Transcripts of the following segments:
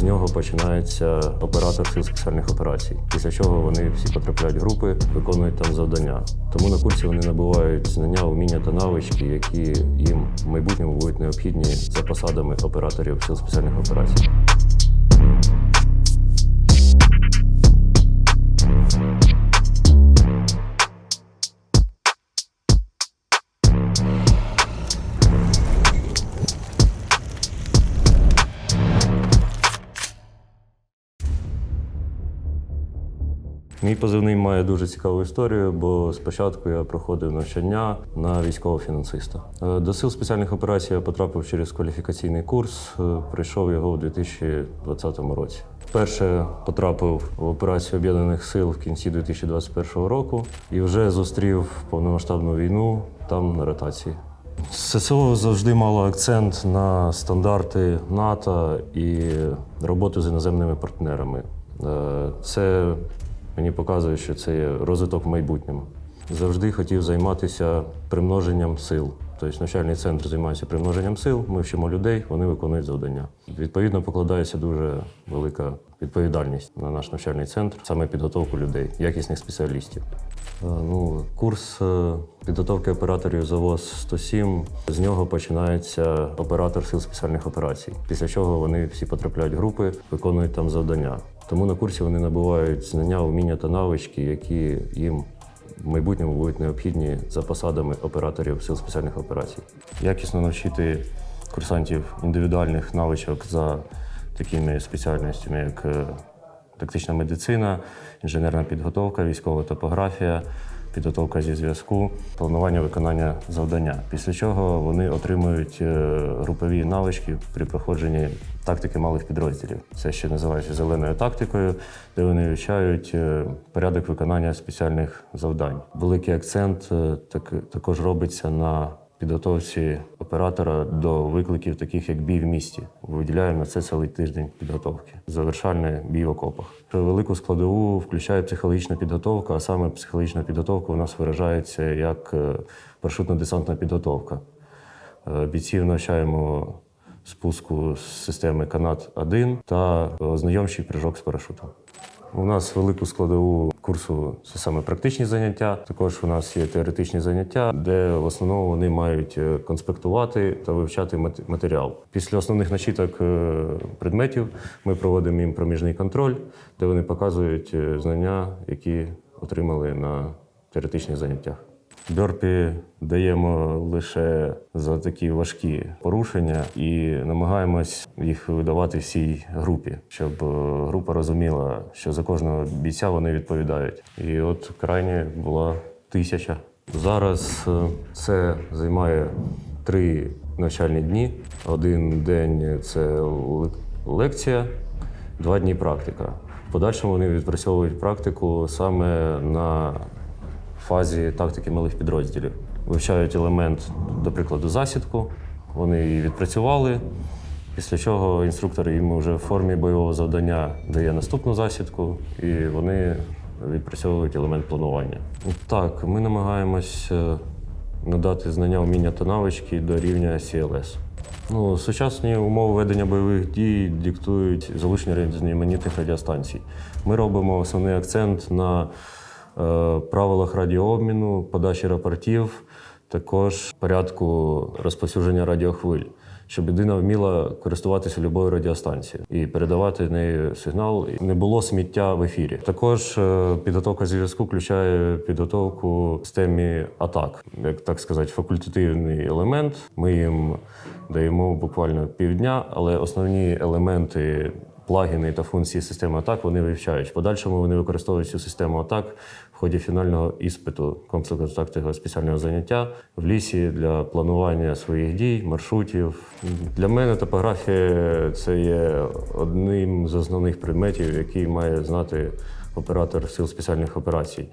З нього починається оператор сил спеціальних операцій. Після чого вони всі потрапляють в групи, виконують там завдання. Тому на курсі вони набувають знання, уміння та навички, які їм в майбутньому будуть необхідні за посадами операторів сил спеціальних операцій. Мій позивний має дуже цікаву історію, бо спочатку я проходив навчання на військового фінансиста. Е, До сил спеціальних операцій я потрапив через кваліфікаційний курс. е, Прийшов його у 2020 році. Вперше потрапив в операцію об'єднаних сил в кінці 2021 року і вже зустрів повномасштабну війну там на ротації. ССО завжди мало акцент на стандарти НАТО і роботу з іноземними партнерами. Е, Це мені показує, що це є розвиток в майбутньому. Завжди хотів займатися примноженням сил. Тобто навчальний центр займається примноженням сил, ми вчимо людей, вони виконують завдання. Відповідно, покладається дуже велика відповідальність на наш навчальний центр, саме підготовку людей, якісних спеціалістів. Е, Ну, курс е, підготовки операторів ЗАВОЗ 107. З нього починається оператор сил спеціальних операцій. Після чого вони всі потрапляють в групи, виконують там завдання. Тому на курсі вони набувають знання, вміння та навички, які їм в майбутньому будуть необхідні за посадами операторів сил спеціальних операцій. Якісно навчити курсантів індивідуальних навичок за такими спеціальностями, як е, тактична медицина, інженерна підготовка, військова топографія, підготовка зі зв'язку, планування виконання завдання. Після чого вони отримують е, групові навички при проходженні тактики малих підрозділів. Це ще називається зеленою тактикою, де вони вивчають е, порядок виконання спеціальних завдань. Великий акцент е, так, також робиться на підготовці оператора до викликів, таких як бій в місті. Виділяємо на це цілий тиждень підготовки. Завершальний бій в окопах. Велику складову включає психологічна підготовка, а саме психологічна підготовка у нас виражається як е, парашютно-десантна підготовка. Е, Бійців навчаємо спуску з системи канат 1 та ознайомчий прыжок з парашутом. У нас велику складову курсу це саме практичні заняття. Також у нас є теоретичні заняття, де в основному вони мають е, конспектувати та вивчати мат- матеріал. Після основних начиток е, предметів ми проводимо їм проміжний контроль, де вони показують е, знання, які отримали на теоретичних заняттях. Бьорпі даємо лише за такі важкі порушення і намагаємось їх видавати всій групі, щоб е, група розуміла, що за кожного бійця вони відповідають. І от крайня була тисяча. Зараз е, це займає три навчальні дні. Один день це лекція, два дні практика. В подальшому вони відпрацьовують практику саме на фазі тактики малих підрозділів. Вивчають елемент, до прикладу, засідку. Вони її відпрацювали. Після чого інструктор їм вже в формі бойового завдання дає наступну засідку, і вони відпрацьовують елемент планування. Так, ми намагаємось надати знання, вміння та навички до рівня CLS. Ну, сучасні умови ведення бойових дій диктують залучення різноманітних радіостанцій. Ми робимо основний акцент на правилах радіообміну, подачі рапортів, також порядку розповсюдження радіохвиль, щоб людина вміла користуватися любою радіостанцією і передавати нею сигнал. Не було сміття в ефірі. Також е, підготовка зв'язку включає підготовку системі атак, як так сказати, факультативний елемент. Ми їм даємо буквально півдня, але основні елементи плагіни та функції системи атак вони вивчають. В подальшому вони використовують цю систему атак в ході фінального іспиту комплексу тактичного спеціального заняття в лісі для планування своїх дій, маршрутів. Для мене топографія це є одним з основних предметів, який має знати оператор сил спеціальних операцій.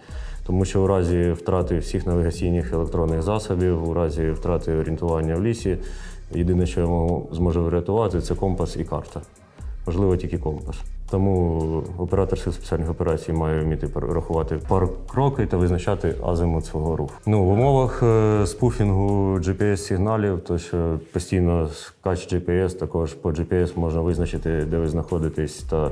Тому що у разі втрати всіх навігаційних електронних засобів, у разі втрати орієнтування в лісі, єдине, що я можу- зможу врятувати, це компас і карта. Важливо тільки компас. Тому оператор сил спеціальних операцій має вміти рахувати пар кроки та визначати азимут свого руху. Ну, в умовах е, спуфінгу GPS-сигналів, то що постійно скач GPS, також по GPS можна визначити, де ви знаходитесь, та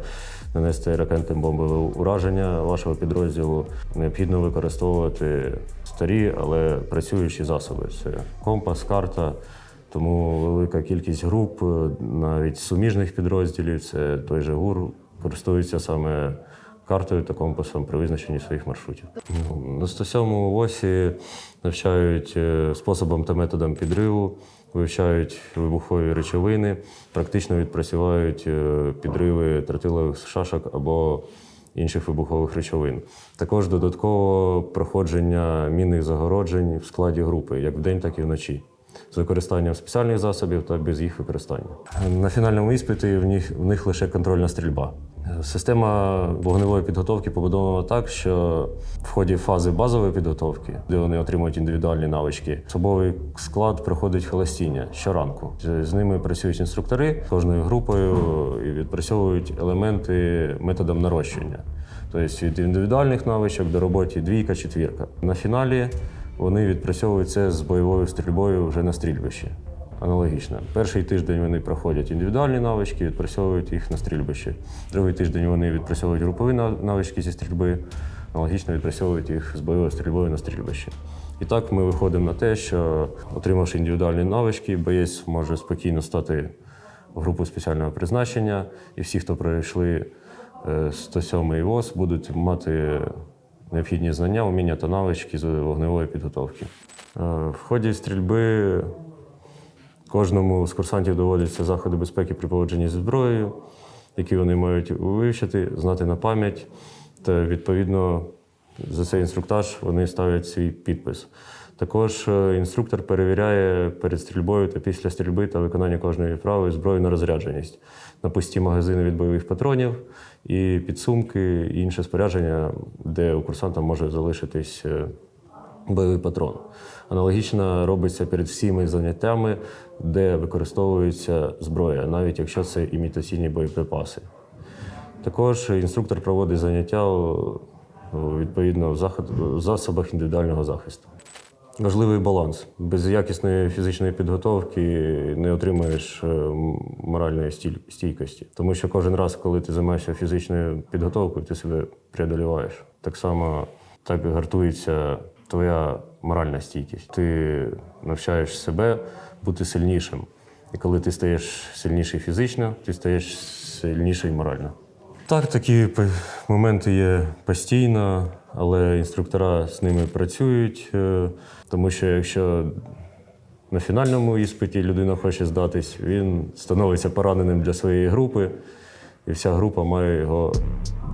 нанести ракетне бомбове ураження вашого підрозділу. Необхідно використовувати старі, але працюючі засоби. Це компас, карта. Тому велика кількість груп, е, навіть суміжних підрозділів, це той же ГУР, користуються саме картою та компасом при визначенні своїх маршрутів. Ну, На 107-му ОСі навчають е, способам та методам підриву, вивчають вибухові речовини, практично відпрацювають е, підриви тротилових шашок або інших вибухових речовин. Також додатково проходження мінних загороджень в складі групи, як вдень, так і вночі з використанням спеціальних засобів та без їх використання. На фінальному іспиті в них, в них лише контрольна стрільба. Система вогневої підготовки побудована так, що в ході фази базової підготовки, де вони отримують індивідуальні навички, особовий склад проходить холостіння щоранку. З ними працюють інструктори кожною групою і відпрацьовують елементи методом нарощення. Тобто від індивідуальних навичок до роботи двійка, четвірка. На фіналі вони відпрацьовують це з бойовою стрільбою вже на стрільбищі. Аналогічно. Перший тиждень вони проходять індивідуальні навички, відпрацьовують їх на стрільбищі. Другий тиждень вони відпрацьовують групові нав- навички зі стрільби, аналогічно відпрацьовують їх з бойовою стрільбою на стрільбищі. І так ми виходимо на те, що отримавши індивідуальні навички, боєць може спокійно стати в групу спеціального призначення, і всі, хто пройшли е, 107-й ВОЗ, будуть мати необхідні знання, уміння та навички з вогневої підготовки. Е, В ході стрільби кожному з курсантів доводяться заходи безпеки при поводженні зі зброєю, які вони мають вивчити, знати на пам'ять. Та відповідно за цей інструктаж вони ставлять свій підпис. Також е, інструктор перевіряє перед стрільбою та після стрільби та виконання кожної вправи зброю на розрядженість, на пусті магазини від бойових патронів і підсумки, і інше спорядження, де у курсанта може залишитись е, бойовий патрон. Аналогічно робиться перед всіми заняттями, де використовується зброя, навіть якщо це імітаційні боєприпаси. Також інструктор проводить заняття відповідно в засобах індивідуального захисту. Важливий баланс. Без якісної фізичної підготовки не отримаєш е, моральної стійкості. Тому що кожен раз, коли ти займаєшся фізичною підготовкою, ти себе преодоліваєш. Так само так гартується твоя моральна стійкість. Ти навчаєш себе бути сильнішим. І коли ти стаєш сильніший фізично, ти стаєш сильніший морально. Так, такі моменти є постійно, але інструктора з ними працюють, е, тому що якщо на фінальному іспиті людина хоче здатись, він становиться пораненим для своєї групи, і вся група має його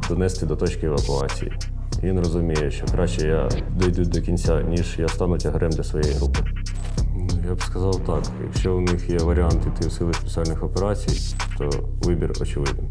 донести до точки евакуації. Він розуміє, що краще я дойду до кінця, ніж я стану тягарем для своєї групи. Ну, Я б сказав так: якщо у них є варіант іти в сили спеціальних операцій, то вибір очевидний.